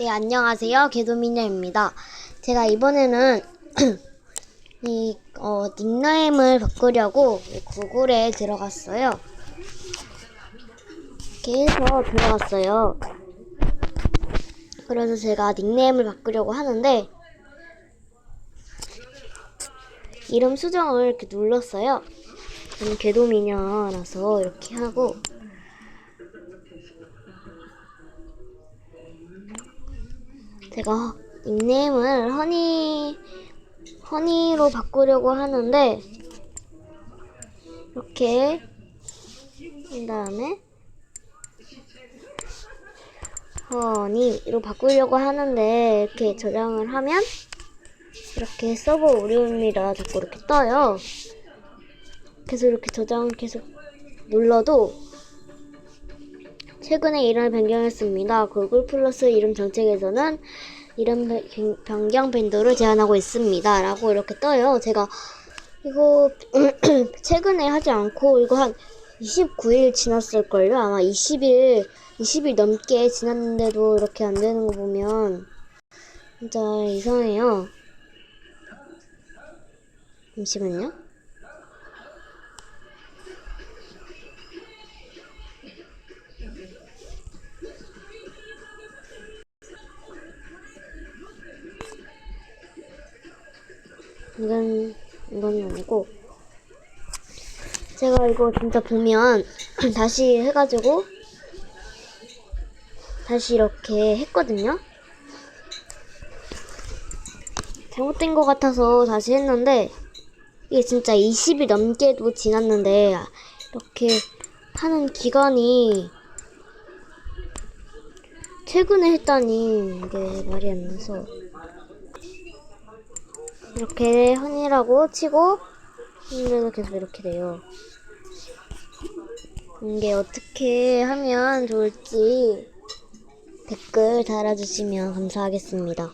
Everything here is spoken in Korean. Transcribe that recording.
네, 안녕하세요. 개도미녀입니다. 제가 이번에는 이 어, 닉네임을 바꾸려고 구글에 들어갔어요. 해서 들어갔어요. 그래서 제가 닉네임을 바꾸려고 하는데 이름 수정을 이렇게 눌렀어요. 저는 개도미녀라서 이렇게 하고 제가 닉네임을 허니 허니로 바꾸려고 하는데 이렇게 한 다음에 허니로 바꾸려고 하는데 이렇게 저장을 하면 이렇게 서버 오류입니다. 자꾸 이렇게 떠요. 계속 이렇게 저장 계속 눌러도 최근에 이름을 변경했습니다. 구글 플러스 이름 정책에서는 이름 변- 변경 빈도를 제한하고 있습니다. 라고 이렇게 떠요. 제가 이거 최근에 하지 않고 이거 한 29일 지났을걸요? 아마 20일, 20일 넘게 지났는데도 이렇게 안 되는 거 보면 진짜 이상해요. 잠시만요. 이건 이건 아니고 제가 이거 진짜 보면 다시 해가지고 다시 이렇게 했거든요. 잘못된 것 같아서 다시 했는데 이게 진짜 20일 넘게도 지났는데 이렇게 하는 기간이 최근에 했다니 이게 말이 안 나서 이렇게 헌이라고 치고 근데도 계속 이렇게 돼요. 이게 어떻게 하면 좋을지 댓글 달아주시면 감사하겠습니다.